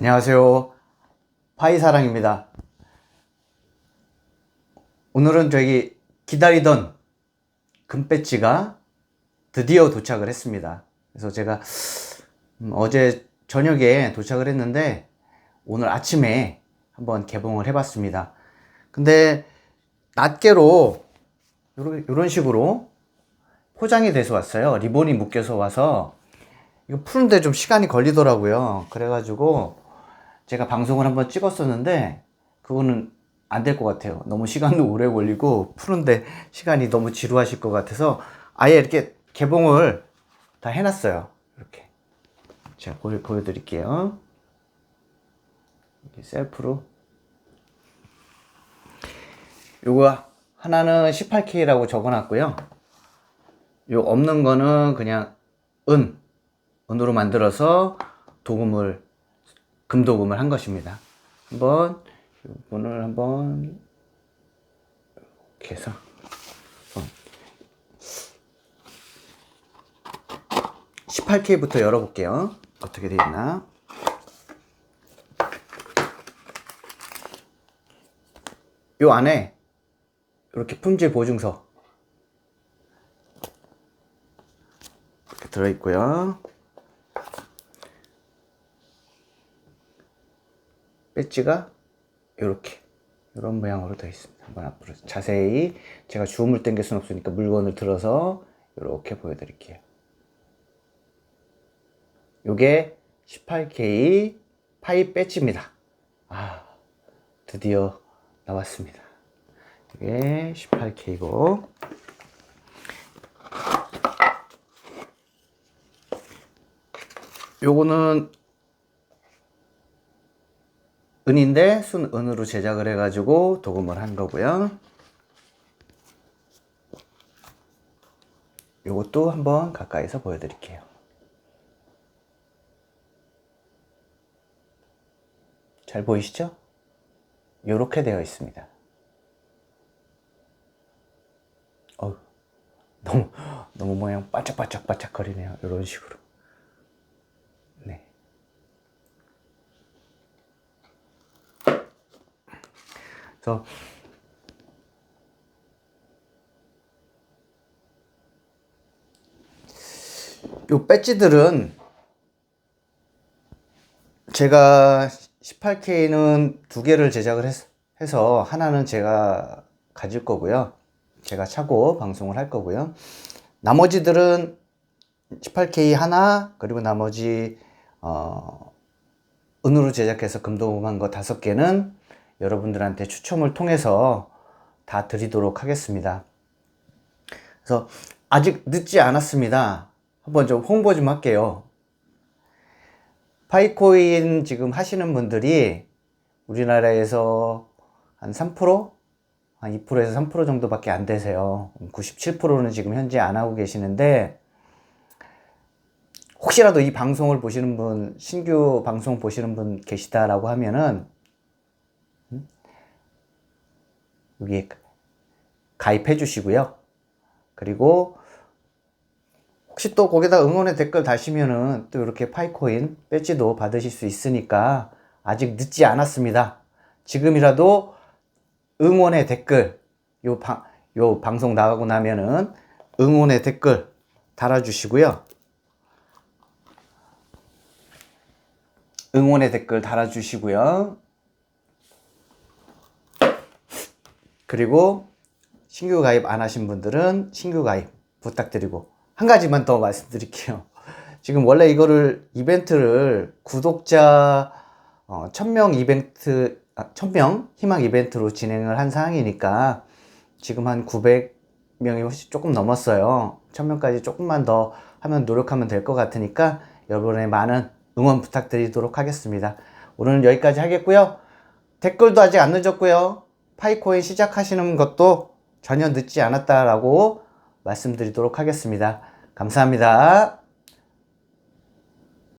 안녕하세요. 파이사랑입니다. 오늘은 저기 기다리던 금배지가 드디어 도착을 했습니다. 그래서 제가 음, 어제 저녁에 도착을 했는데 오늘 아침에 한번 개봉을 해봤습니다. 근데 낱개로 요런 식으로 포장이 돼서 왔어요. 리본이 묶여서 와서 이거 푸는데 좀 시간이 걸리더라고요. 그래가지고 제가 방송을 한번 찍었었는데 그거는 안 될 것 같아요. 너무 시간도 오래 걸리고 푸는데 시간이 너무 지루하실 것 같아서 아예 이렇게 개봉을 다 해놨어요. 이렇게. 제가 보여, 보여드릴게요. 셀프로. 요거 하나는 18K라고 적어놨고요. 요 없는 거는 그냥 은, 은으로 만들어서 도금을, 금도금을 한 것입니다. 한번, 요거를 한번, 이렇게 해서, 어. 18K부터 열어볼게요. 어떻게 되어 있나. 요 안에 이렇게 품질 보증서 이렇게 들어있고요. 배지가 이렇게 이런 모양으로 되어 있습니다. 한번 앞으로 자세히 제가 주음을 당길 수는 없으니까 물건을 들어서 이렇게 보여드릴게요. 요게 18K 파이 배지입니다. 아, 드디어 나왔습니다. 이게 18K고 요거는 은인데 순은으로 제작을 해가지고 도금을 한 거고요. 요것도 한번 가까이서 보여드릴게요. 잘 보이시죠? 이렇게 되어 있습니다. 어우, 너무, 너무 모양 바짝바짝바짝 거리네요. 이런 식으로. 그래서, 요 배지들은 제가 18K는 두 개를 제작을 했, 해서 하나는 제가 가질 거고요. 제가 차고 방송을 할 거고요. 나머지들은 18K 하나, 그리고 나머지, 어, 은으로 제작해서 금도금한 거 다섯 개는 여러분들한테 추첨을 통해서 다 드리도록 하겠습니다. 그래서 아직 늦지 않았습니다. 한번 좀 홍보 좀 할게요. 파이코인 지금 하시는 분들이 우리나라에서 한 3%? 한 2%에서 3% 정도밖에 안 되세요. 97%는 지금 현재 안 하고 계시는데, 혹시라도 이 방송을 보시는 분, 신규 방송 보시는 분 계시다라고 하면은, 여기 가입해 주시고요. 그리고 혹시 또 거기다 응원의 댓글 다시면은 또 이렇게 파이코인 배지도 받으실 수 있으니까 아직 늦지 않았습니다. 지금이라도 응원의 댓글 요, 방, 요 방송 나가고 나면은 응원의 댓글 달아주시고요. 응원의 댓글 달아주시고요. 그리고 신규 가입 안 하신 분들은 신규 가입 부탁드리고 한 가지만 더 말씀드릴게요. 지금 원래 이거를 이벤트를 구독자 어, 1000명 이벤트 아, 1000명 희망 이벤트로 진행을 한 상황이니까 지금 한 900명이 훨씬 조금 넘었어요. 1000명까지 조금만 더 하면 노력하면 될 것 같으니까 여러분의 많은 응원 부탁드리도록 하겠습니다. 오늘은 여기까지 하겠고요. 댓글도 아직 안 늦었고요. 파이코인 시작하시는 것도 전혀 늦지 않았다라고 말씀드리도록 하겠습니다. 감사합니다.